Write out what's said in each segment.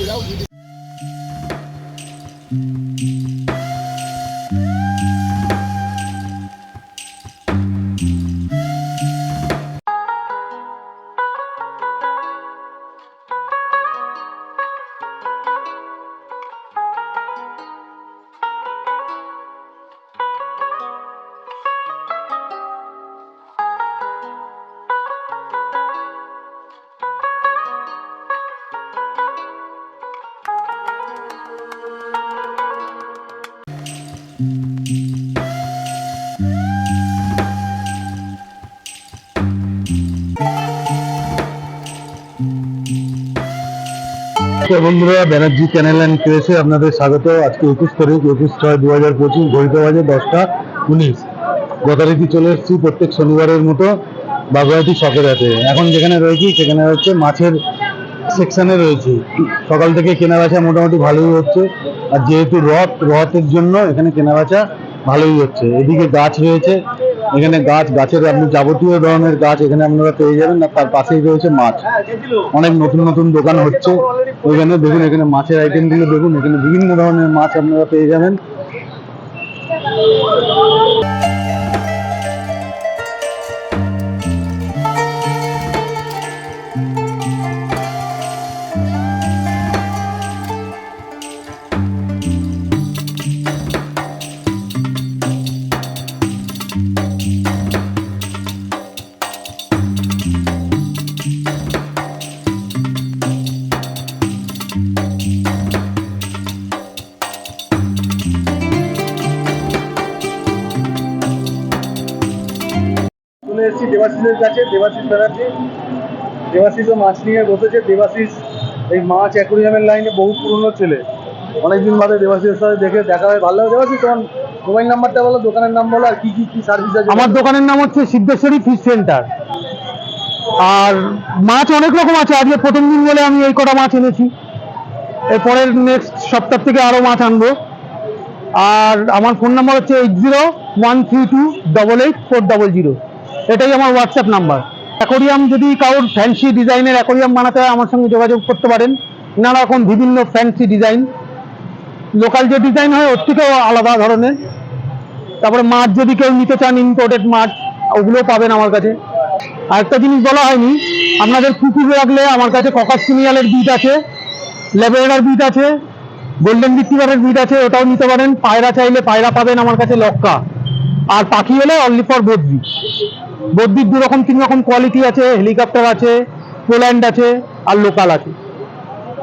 你来 নমস্কার বন্ধুরা Banerjee channel and ক্রেসে আপনাদের স্বাগত। আজকে একুশ তারিখ, একুশ ছয় দু হাজার পঁচিশ, ঘড়িতে বাজে দশটা উনিশ। যথারীতি চলে এসেছি প্রত্যেক শনিবারের মতো বাগুয়াটি শখের হাতে এখন যেখানে রয়েছি, সেখানে হচ্ছে মাছের সেকশানে রয়েছি। সকাল থেকে কেনাবেচা মোটামুটি ভালোই হচ্ছে। আর যেহেতু রথ, রথের জন্য এখানে কেনাবেচা ভালোই হচ্ছে। এদিকে গাছ রয়েছে এখানে গাছ, গাছের আপনি যাবতীয় ধরনের গাছ এখানে আপনারা পেয়ে যাবেন আর তার পাশেই রয়েছে মাছ। অনেক নতুন নতুন দোকান হচ্ছে। ওইখানে দেখুন, এখানে মাছের আইটেমগুলো দেখুন, এখানে বিভিন্ন ধরনের মাছ আপনারা পেয়ে যাবেন। দেবাশিস ব্যানার্জি। দেবাশিসও মাছ নিয়ে বসেছে। দেবাশিস এই মাছ অ্যাকুরিয়ামের লাইনে বহু পুরনো ছেলে। অনেকদিন বাদে দেবাশিসের সাথে দেখে দেখা হয় ভালো লাগে দেবাশিস, তোমার মোবাইল নাম্বারটা বলো, দোকানের নাম বলো, আর কি কি কি সার্ভিস আছে? আমার দোকানের নাম হচ্ছে সিদ্ধেশ্বরী ফিশ সেন্টার আর মাছ অনেক রকম আছে। আজকে প্রথম দিন বলে আমি এই কটা মাছ এনেছি। এরপরের নেক্সট সপ্তাহ থেকে আরও মাছ আনব। আর আমার ফোন নাম্বার হচ্ছে eight zero one three two double eight four double zero এটাই আমার হোয়াটসঅ্যাপ নাম্বার অ্যাকোরিয়াম যদি কারোর ফ্যান্সি ডিজাইনের অ্যাকোরিয়াম বানাতে হয়, আমার সঙ্গে যোগাযোগ করতে পারেন। নানা রকম বিভিন্ন ফ্যান্সি ডিজাইন লোকাল যে ডিজাইন হয়, ওর থেকেও আলাদা ধরনের। তারপরে মাছ যদি কেউ নিতে চান ইম্পোর্টেড মাছ ওগুলো পাবেন আমার কাছে। আর একটা জিনিস বলা হয়নি, আপনাদের কুকুর রাখলে আমার কাছে ককাস সিনিয়ালের বিট আছে, লেবেরার বিট আছে, গোল্ডেন রিট্রিভারের বিট আছে, ওটাও নিতে পারেন। পায়রা চাইলে পায়রা পাবেন আমার কাছে লক্কা। আর পাখি হলে অনলি ফর বদ্রি বদ্রির দু রকম তিন রকম কোয়ালিটি আছে হেলিকপ্টার আছে পোল্যান্ড আছে আর লোকাল আছে।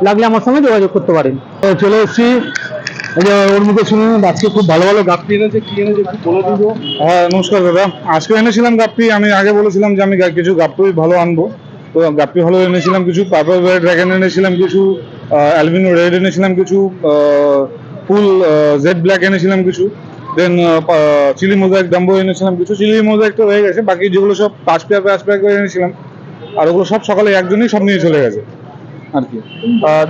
লাগলে আমার সঙ্গে যোগাযোগ করতে পারেন। চলে এসেছি। ওর মুখে শুনুন আজকে খুব ভালো ভালো গাপ্পি এনেছে কি এনেছে একটু বলে দিব হ্যাঁ নমস্কার দাদা। আজকে এনেছিলাম গাপ্পি আমি আগে বলেছিলাম যে আমি কিছু গাপ্পি ভালো আনব। তো গাপ্পি ভালো এনেছিলাম কিছু পার্পল ড্রাগন এনেছিলাম কিছু অ্যালবিনো রেড এনেছিলাম কিছু ফুল জেড ব্ল্যাক এনেছিলাম কিছু। দেন চিলি মোজাইক ডাম্বো এনেছিলাম, কিছু চিলি মোজাইকটা রয়ে গেছে, বাকি যেগুলো সব পাঁচ পেয়ার পাঁচ পেয়ার করে এনেছিলাম, আর ওগুলো সব সকালে একজনই সব নিয়ে চলে গেছে, আর কি।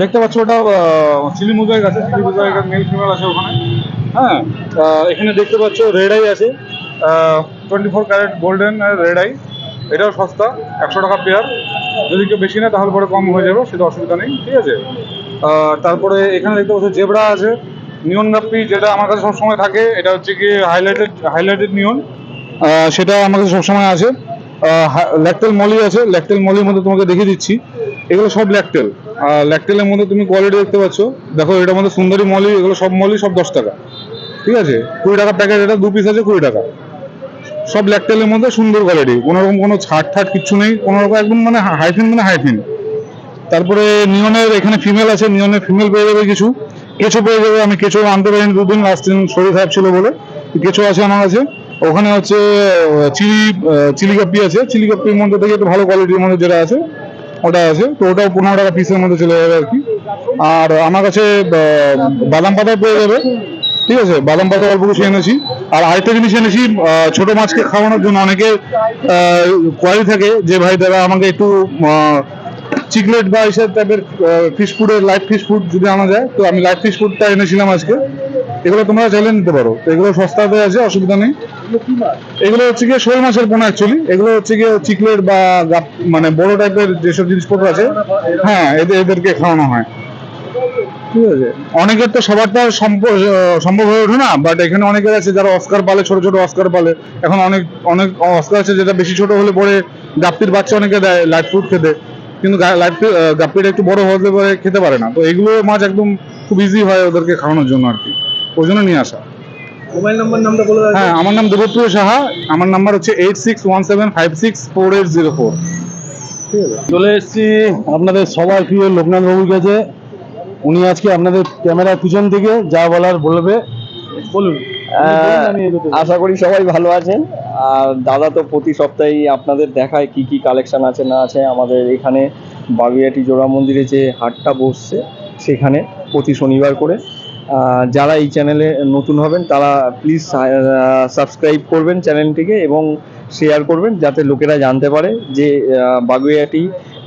দেখতে পাচ্ছ ওটা চিলি মোজাইক আছে চিলি মোজাইক মেল ফিমেল আছে ওখানে। হ্যাঁ এখানে দেখতে পাচ্ছ রেড আই আছে twenty four carat golden red eye এটাও সস্তা, একশো টাকা পেয়ার। যদি কেউ বেশি নেয়, তাহলে পরে কম হয়ে যাবে, সেটা অসুবিধা নেই, ঠিক আছে? তারপরে এখানে দেখতে পাচ্ছ জেবরা আছে নিয়ন গাপ্পি যেটা আমার কাছে সবসময় থাকে, এটা হচ্ছে কি হাইলাইটেড হাইলাইটেড নিয়ন। সেটা আমার কাছে সবসময় আছে। ল্যাকটেল মলি আছে। ল্যাকটেল মলির মধ্যে তোমাকে দেখিয়ে দিচ্ছি। এগুলো সব ল্যাকটেল আর ল্যাকটেলের মধ্যে তুমি কোয়ালিটি দেখতে পাচ্ছ। দেখো, এটার মধ্যে সুন্দরী মলি এগুলো সব মলি সব দশ টাকা। ঠিক আছে? কুড়ি টাকা প্যাকেট এটা দু পিস আছে কুড়ি টাকা। সব ল্যাকটেলের মধ্যে সুন্দর কোয়ালিটি কোনো রকম কোনো ছাট ঠাট কিচ্ছু নেই। কোনো রকম একদম মানে হাইফিন মানে হাইফিন তারপরে নিয়নের, এখানে ফিমেল আছে, নিয়নের ফিমেল পেয়ে যাবে কিছু। কেঁচো পেয়ে যাবে আমি কেঁচো আনতে পারিনি দুদিন লাস্ট দিন শরীর খারাপ ছিল বলে। কেঁচো আছে আমার কাছে। ওখানে হচ্ছে চিলি আহ, চিলি কাপ্পি আছে। চিলি কাপ্পির মধ্যে থেকে একটু ভালো কোয়ালিটির মধ্যে যেটা আছে ওটা আছে। তো ওটাও পনেরো টাকা পিসের মধ্যে চলে যাবে আর কি। আর আমার কাছে বাদাম পাতা পেয়ে যাবে। ঠিক আছে? বাদাম পাতা অল্প কিছু এনেছি। আর আরেকটা জিনিস এনেছি ছোট মাছকে খাওয়ানোর জন্য অনেকে কোয়ারি থাকে যে ভাই দাদা আমাকে একটু চিকলেট বা এইসব টাইপের ফিশ ফুডের লাইট ফিশ ফুড যদি আনা যায় তো আমি লাইট ফিশ ফুডটা এনেছিলাম আজকে। এগুলো তোমরা চাইলে নিতে পারো। তো এগুলো সস্তাতে আছে অসুবিধা নেই। এগুলো হচ্ছে গিয়ে শোল মাছের পোনা অ্যাকচুয়ালি এগুলো হচ্ছে গিয়ে চিকলেট বা মানে বড় টাইপের যেসব জিনিসপত্র আছে হ্যাঁ এদের এদেরকে খাওয়ানো হয়। ঠিক আছে। অনেকের তো সবার তো সম্ভব হয়ে ওঠে না বাট এখানে অনেকের আছে যারা অস্কার পালে ছোট ছোট অস্কার পালে। এখন অনেক অনেক অস্কার আছে যেটা বেশি ছোট হলে পরে গাপ্পির বাচ্চা অনেকে দেয় লাইট ফুড খেতে। কিন্তু গাপ্পিটা একটু বড় হতে পারে খেতে পারে না। তো এগুলো মাছ একদম খুব ইজি হয় ওদেরকে খাওয়ানোর জন্য আর কি। ওই জন্য নিয়ে আসা। মোবাইল নাম্বার নামটা বলে হ্যাঁ আমার নাম দেবপ্রিয় সাহা। আমার নাম্বার হচ্ছে eight six one seven five six four eight zero four ঠিক চলে এসেছি আপনাদের সবার প্রিয় লোকনাথ বাবুর কাছে। উনি আজকে আপনাদের ক্যামেরার পিছন থেকে যা বলার বলবে। বলুন। আশা করি সবাই ভালো আছেন। আর দাদা তো প্রতি সপ্তাহেই আপনাদের দেখায় কি কি কালেকশন আছে না আছে। আমাদের এখানে বাগুইয়াটি জোড়া মন্দিরে যে হাটটা বসছে সেখানে প্রতি শনিবার করে। যারা এই চ্যানেলে নতুন হবেন তারা প্লিজ সাবস্ক্রাইব করবেন চ্যানেলটিকে এবং শেয়ার করবেন যাতে লোকেরা জানতে পারে যে বাগুইয়াটি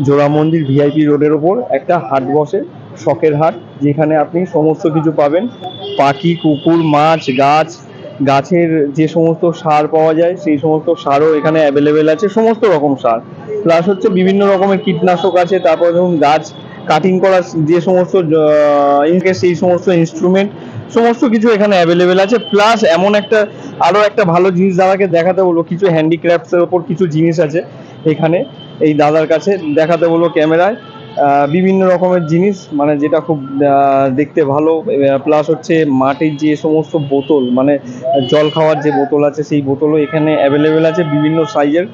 জোড়া মন্দির ভিআইপি রোডের ওপর একটা হাট বসে। শখের হাট, যেখানে আপনি সমস্ত কিছু পাবেন। পাখি, কুকুর, মাছ, গাছ, গাছের যে সমস্ত সার পাওয়া যায়, সেই সমস্ত সারও এখানে অ্যাভেলেবেল আছে, সমস্ত রকম সার। প্লাস হচ্ছে বিভিন্ন রকমের কীটনাশক আছে, তারপর ধরুন গাছ কাটিং করার যে সমস্ত সেই সমস্ত ইনস্ট্রুমেন্ট সমস্ত কিছু এখানে অ্যাভেলেবেল আছে। প্লাস এমন একটা আরও একটা ভালো জিনিস দাদাকে দেখাতে বলব, কিছু হ্যান্ডিক্রাফটসের ওপর কিছু জিনিস আছে এখানে, এই দাদার কাছে দেখাতে বলব ক্যামেরায় বিভিন্ন রকমের জিনিস মানে যেটা খুব দেখতে ভালো। প্লাস হচ্ছে মাটির যে সমস্ত বোতল মানে জল খাওয়ার যে বোতল আছে, সেই বোতলও এখানে অ্যাভেলেবেল আছে, বিভিন্ন সাইজের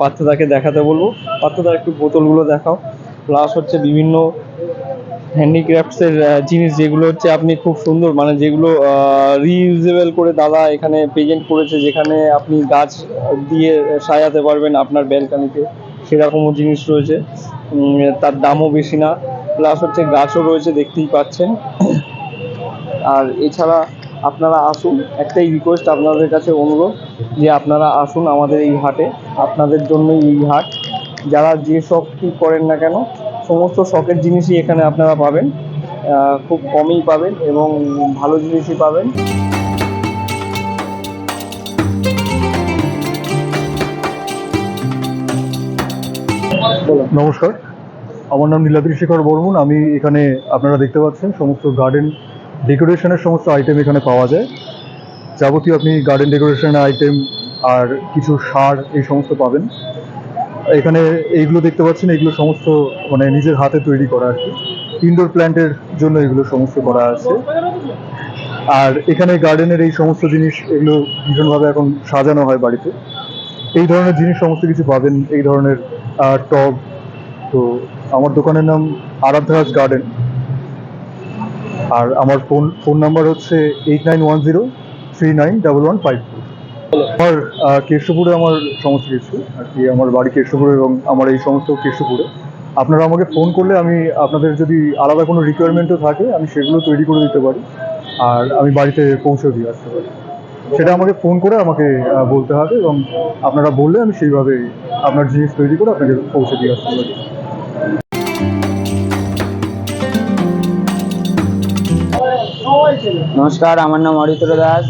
পাত্রদাকে দেখাতে বলব। পাত্রদা একটু বোতলগুলো দেখাও। প্লাস হচ্ছে বিভিন্ন হ্যান্ডিক্রাফটসের জিনিস, যেগুলো হচ্ছে আপনি খুব সুন্দর মানে যেগুলো রিইউজেবল করে দাদা এখানে প্রেজেন্ট করেছে, যেখানে আপনি গাছ দিয়ে সাজাতে পারবেন আপনার ব্যালকানিতে সেরকমও জিনিস রয়েছে। তার দামও বেশি না। প্লাস হচ্ছে গাছও রয়েছে, দেখতেই পাচ্ছেন। আর এছাড়া আপনারা আসুন, একটাই রিকোয়েস্ট আপনাদের কাছে অনুরোধ যে আপনারা আসুন আমাদের এই হাটে। আপনাদের জন্যই এই হাট। যারা যে শখই করেন না কেন, সমস্ত শখের জিনিসই এখানে আপনারা পাবেন। খুব কমই পাবেন এবং ভালো জিনিসই পাবেন। নমস্কার। আমার নাম নীলাদ্রি শেখর বর্মন। আমি এখানে আপনারা দেখতে পাচ্ছেন, সমস্ত গার্ডেন ডেকোরেশনের সমস্ত আইটেম এখানে পাওয়া যায়। যাবতীয় আপনি গার্ডেন ডেকোরেশনের আইটেম আর কিছু সার এই সমস্ত পাবেন। এখানে এইগুলো দেখতে পাচ্ছেন, এগুলো সমস্ত মানে নিজের হাতে তৈরি করা কি ইনডোর প্ল্যান্টের জন্য এগুলো সমস্ত করা আছে। আর এখানে গার্ডেনের এই সমস্ত জিনিস এগুলো ভীষণভাবে এখন সাজানো হয় বাড়িতে। এই ধরনের জিনিস সমস্ত কিছু পাবেন, এই ধরনের টব তো আমার দোকানের নাম আরাধ্যাস গার্ডেন। আর আমার ফোন ফোন নাম্বার হচ্ছে eight nine one zero three nine double one five আমার কেশবপুরে আমার সমস্ত কিছু, আর কি আমার বাড়ি কেশবপুরে এবং আমার এই সমস্ত কেশবপুরে। আপনারা আমাকে ফোন করলে আমি আপনাদের যদি আলাদা কোনো রিকোয়ারমেন্টও থাকে, আমি সেগুলো তৈরি করে দিতে পারি। আর আমি বাড়িতে পৌঁছে দিয়ে আসতে পারি। সেটা আমাকে ফোন করে আমাকে বলতে হবে এবং আপনারা বললে আমি সেইভাবে আপনার জিনিস তৈরি করে আপনাকে পৌঁছে দিয়ে আসতে পারি। নমস্কার, আমার নাম অরিত্র দাস।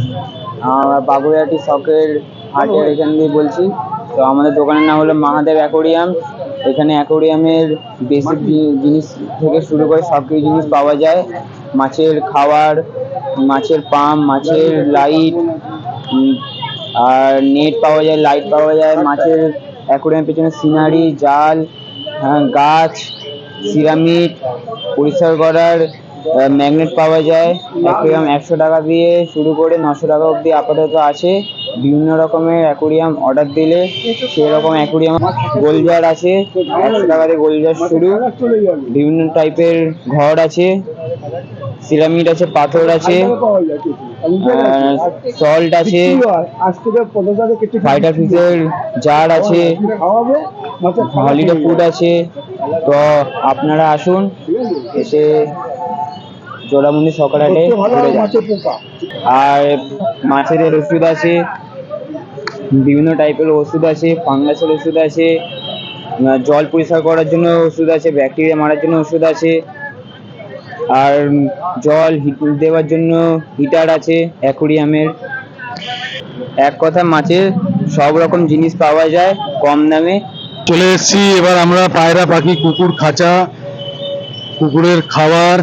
বাগুইয়াটি শখের হাটের এখান দিয়ে বলছি। তো আমাদের দোকানের নাম হলো মহাদেব অ্যাকোরিয়াম। এখানে অ্যাকোরিয়ামের বেসিক জিনিস থেকে শুরু করে সব কিছু জিনিস পাওয়া যায়। মাছের খাবার মাছের পাম্প, মাছের লাইট আর নেট পাওয়া যায় লাইট পাওয়া যায় মাছের অ্যাকোরিয়ামের পেছনে সিনারি জাল হ্যাঁ, গাছ সিরামিক পরিষ্কার করার ম্যাগনেট পাওয়া যায়। অ্যাকোরিয়াম একশো টাকা দিয়ে শুরু করে নশো টাকা অবধি আপাতত আছে। বিভিন্ন রকমের অ্যাকোরিয়াম অর্ডার দিলে সেরকম অ্যাকোরিয়াম গোলজার আছে। একশো টাকা দিয়ে গোলজার শুরু। বিভিন্ন টাইপের ঘর আছে। সিরামিড আছে পাথর আছে। সল্ট আছে ফাইটার ফিসের জার আছে হলিডে ফুড আছে তো আপনারা আসুন, এসে জোড়ামন্দির সকালে যান। আর মাছের ওষুধ আছে, বিভিন্ন টাইপের ওষুধ আছে ফাঙ্গাসের ওষুধ আছে জল পরিষ্কার করার জন্য ওষুধ আছে ব্যাকটেরিয়া মারার জন্য ওষুধ আছে আর জল হিট দেওয়ার জন্য হিটার আছে অ্যাকোরিয়ামের। এক কথা মাছের সব রকম জিনিস পাওয়া যায় কম দামে। চলে এসেছি এবার আমরা পায়রা পাখি কুকুর খাঁচা কুকুরের খাবার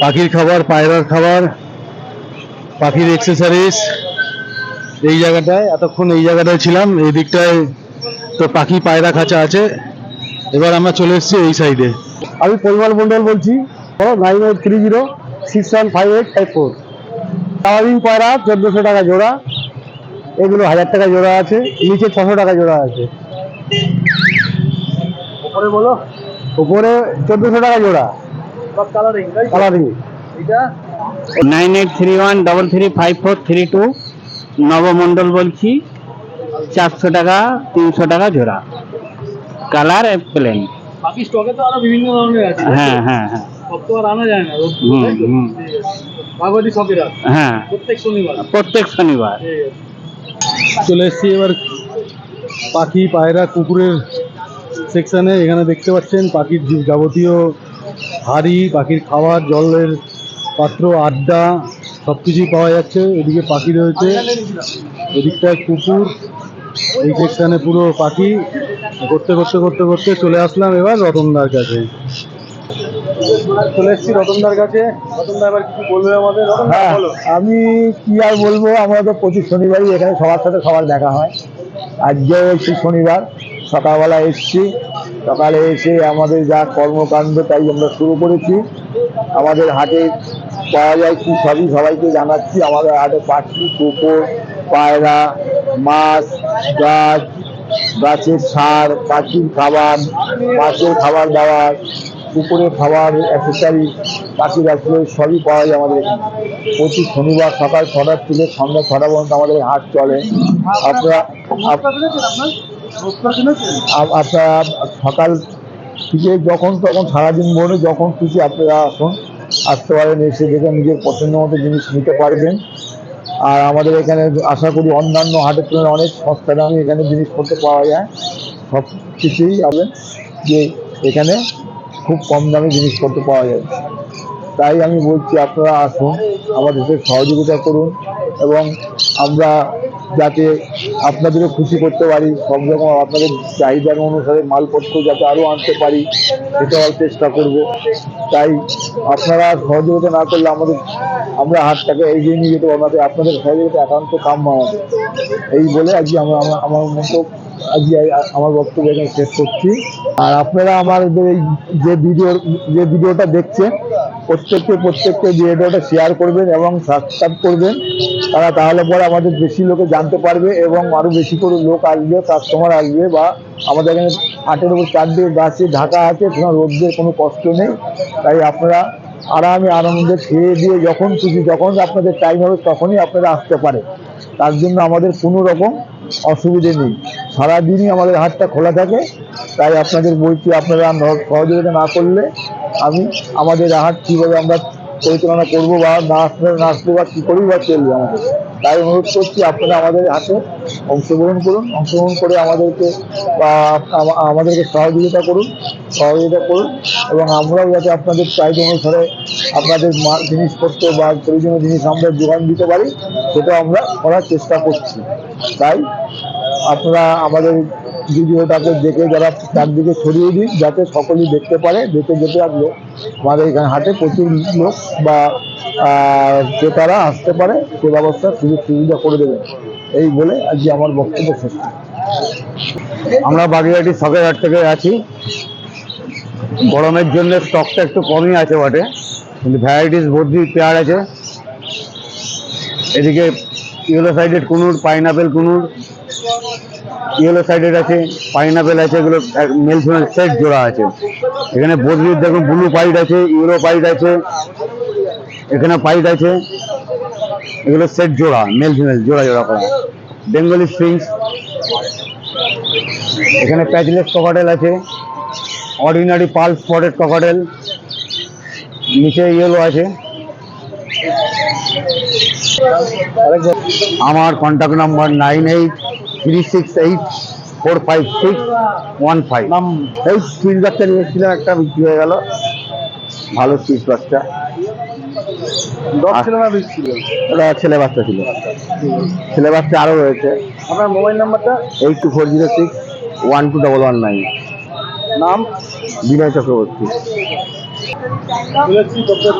পাখির খাবার পায়রার খাবার পাখির এক্সেসারিজ এই জায়গাটায় এতক্ষণ এই জায়গাটায় ছিলাম এই দিকটায় তো পাখি পায়রা খাঁচা আছে। এবার আমরা চলে এসেছি এই সাইডে আমি পরিমল মন্ডল বলছি। Nine eight three zero six one five eight five four স্বাভাবিক পায়রা চোদ্দোশো টাকা জোড়া। এগুলো হাজার টাকা জোড়া আছে নিচে ছশো টাকা জোড়া আছে। উপরে বলো। উপরে চোদ্দোশো টাকা জোড়া। Colouring colouring nine eight? Three one double three five four three two নবমণ্ডল বলছি চারশো টাকা তিনশো টাকা জোড়া। কালার প্লেন বাকি স্টকে তো আরও বিভিন্ন ধরনের আছে। হ্যাঁ হ্যাঁ হ্যাঁ। হ্যাঁ। প্রত্যেক শনিবার। চলে এসেছি এবার পাখি পায়রা কুকুরের সেকশনে এখানে দেখতে পাচ্ছেন পাখির যাবতীয় হাড়ি পাখির খাবার জলের পাত্র আড্ডা সব কিছুই পাওয়া যাচ্ছে। এদিকে পাখি রয়েছে। এদিকটায় কুকুর। এই সেকশনে পুরো পাখি। করতে করতে করতে করতে চলে আসলাম এবার রতনদার কাছে। চলে এসেছি রতনদার কাছে। রতনদা এবার কিছু বলবে আমাদের? হ্যাঁ আমি কি আর বলব? আমরা তো প্রতি শনিবারই এখানে সবার সাথে সবার দেখা হয়। আজকেও এসেছি শনিবার সকালবেলা এসেছি। সকালে এসে আমাদের যা কর্মকাণ্ড তাই আমরা শুরু করেছি। আমাদের হাটে পাওয়া যায় কি সবই সবাইকে জানাচ্ছি। আমাদের হাটে পাখি কুকুর পায়রা মাছ গাছ গাছের সার পাখির খাবার মাছের খাবার দাবার পুকুরের খাবার অ্যাক্সেসারি পাখির অ্যাক্সেসারি সবই পাওয়া যায় আমাদের। এখানে প্রতি শনিবার সকাল ছটার থেকে সন্ধ্যা ছটা পর্যন্ত আমাদের হাট চলে। আপনারা আপ- আপ- আপনারা সকাল থেকে যখন তখন সারাদিন ভরে যখন খুশি আপনারা আসুন, আসতে পারেন, এসে দেখে নিজের পছন্দ মতো জিনিস নিতে পারবেন। আর আমাদের এখানে আশা করি অন্যান্য হাটের তুলনায় অনেক সস্তা দামে এখানে জিনিসপত্র পাওয়া যায়। সব কিছুই পাবেন যে এখানে খুব কম দামে জিনিসপত্র পাওয়া যায়। তাই আমি বলছি, আপনারা আসুন আমাদের সাথে সহযোগিতা করুন এবং আমরা যাতে আপনাদেরও খুশি করতে পারি, সব রকম আপনাদের চাহিদার অনুসারে মালপত্র যাতে আরও আনতে পারি সেটাও চেষ্টা করব। তাই আপনারা সহযোগিতা না করলে আমাদের, আমরা হাতটাকে এগিয়ে নিয়ে যেতে পারব আপনাদের সহযোগিতা একান্ত কাম্য আমাদের। এই বলে আজকে আমরা- আমার মতো আজকে আমার বক্তব্য এখানে শেষ করছি। আর আপনারা আমাদের এই যে ভিডিও, যে ভিডিওটা দেখছেন, প্রত্যেককে প্রত্যেককে ভিডিওটা শেয়ার করবেন এবং সাবস্ক্রাইব করবেন, তারা তাহলে পরে আমাদের বেশি লোকে জানতে পারবে এবং আরও বেশি করে লোক আসবে কাস্টমার আসবে বা আমাদের এখানে হাটের উপর চারদিকে গাছে ঢাকা আছে, কোনো রোদ্রের কোনো কষ্ট নেই। তাই আপনারা আরামে আনন্দে খেয়ে দিয়ে যখন খুশি, যখন আপনাদের টাইম হবে তখনই আপনারা আসতে পারে তার জন্য আমাদের কোনো রকম অসুবিধে নেই। সারাদিনই আমাদের হাটটা খোলা থাকে, তাই আপনাদের বইটি আপনারা সহযোগিতা না করলে আমি আমাদের হাট কীভাবে আমরা পরিচালনা করব বা না আসলে না আসলে বা কী করেই বা চলবে আমাদের। তাই অনুরোধ করছি আপনারা আমাদের হাটে অংশগ্রহণ করুন, অংশগ্রহণ করে আমাদেরকে আমাদেরকে সহযোগিতা করুন সহযোগিতা করুন এবং আমরাও যাতে আপনাদের চাহিদা অনুসারে আপনাদের জিনিসপত্র বা প্রয়োজনীয় জিনিস আমরা যোগান দিতে পারি সেটা আমরা করার চেষ্টা করছি। তাই আপনারা আমাদের ভিডিওটাকে দেখে যারা চারদিকে ছড়িয়ে দিন, যাতে সকলেই দেখতে পারে, দেখে যেতে আসলে আমাদের এখানে হাটে প্রচুর লোক বা ক্রেতারা আসতে পারে, সে ব্যবস্থা সুযোগ সুবিধা করে দেবেন। এই বলে আজকে আমার বক্তব্য শেষ আমরা বাগেরহাটি সকের হাট থেকে আছি। গরমের জন্য স্টকটা একটু কমই আছে বটে, কিন্তু ভ্যারাইটিস ভর্তি পেয়ার আছে। এদিকে yellow sided conure pineapple conure yellow sided আছে পাইনাপেল আছে, এগুলো মেল সেট জোড়া আছে। এখানে বদ্রির দেখুন ব্লু পাইট আছে ইউরো পাইট আছে। এখানে পাইট আছে। এগুলো সেট জোড়া মেল ফিমেল জোড়া জোড়া করা। বেঙ্গলি স্প্রিংস এখানে প্যাচলেস ককাটেল আছে। অর্ডিনারি পাল স্পটেড ককাটেল নিচে ইয়েলো আছে। আমার contact number nine eight three six eight four five six one five এই স্পিড বাচ্চা নিয়ে এসেছিলাম একটা বিক্রি হয়ে গেল ভালো স্পিড বাচ্চা ডগ ছিল না বিগ ছিল ওটা ছেলে বাচ্চা ছিল। ছেলে বাচ্চা আরও রয়েছে। আপনার মোবাইল নাম্বারটা? Eight two four zero six one two double one nine. নাম? বিনয় চক্রবর্তী। বলেছি ডক্টর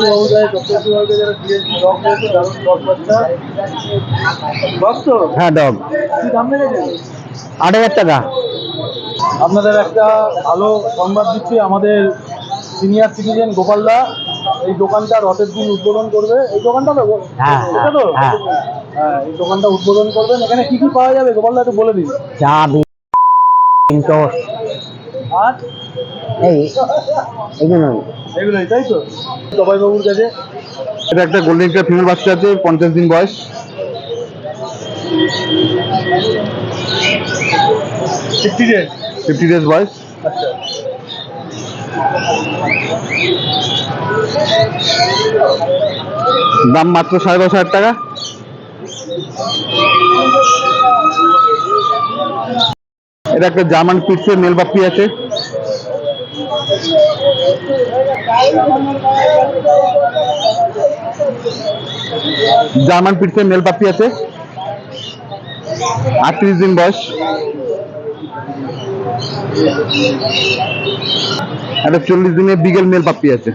হ্যাঁ ডগ। আট হাজার টাকা। আপনাদের একটা ভালো সংবাদ দিচ্ছি আমাদের সিনিয়র সিটিজেন গোপালদা এই দোকানটা রথের দিন উদ্বোধন করবে। এই দোকানটা তো হ্যাঁ, এটা তো হ্যাঁ। হ্যাঁ এই দোকানটা উদ্বোধন করবেন। এখানে কি কি পাওয়া যাবে? গোপালদা একটু বলে দিন। চা টোস্ট আর? এই এইগুলো এগুলোই তাই তো? সবাই বাবুর কাছে। এটা একটা গোল্ডেন টিয়ার ফিমেল বাচ্চা আছে পঞ্চাশ দিন বয়স। ফিফটি ডেজ ফিফটি ডেজ বয়স। আচ্ছা। দাম মাত্র সাড়ে দশ হাজার টাকা। এটা একটা জার্মান পিটসের মেল আছে। জার্মান পিটসের মেল আছে। আটত্রিশ দিন বয়স। একটা চল্লিশ দিনের বিগেল মেল পাপ্পি আছে।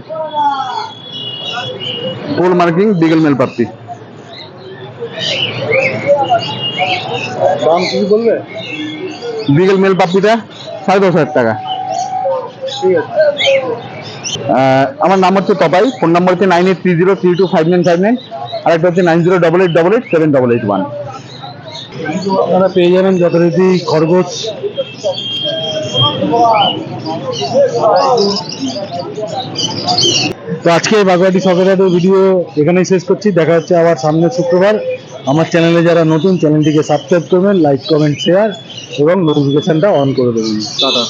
Pole marking beagle male puppy. দাম কি বলবে? বিগেল মেল পাপ্পিটা সাড়ে দশ হাজার টাকা। আমার নাম হচ্ছে তপাই ফোন নাম্বার হচ্ছে nine eight three zero three two five nine five nine আর একটা হচ্ছে nine zero double eight double eight seven double eight one. আপনারা পেয়ে যাবেন যথারীতি খরগোশ। তো আজকে বাগবাটি সকালের ভিডিও এখানেই শেষ করছি। দেখা হচ্ছে আবার সামনের শুক্রবার। আমার চ্যানেলে যারা নতুন চ্যানেলটিকে সাবস্ক্রাইব করবেন লাইক কমেন্ট শেয়ার এবং নোটিফিকেশনটা অন করে দেবেন। টাটা।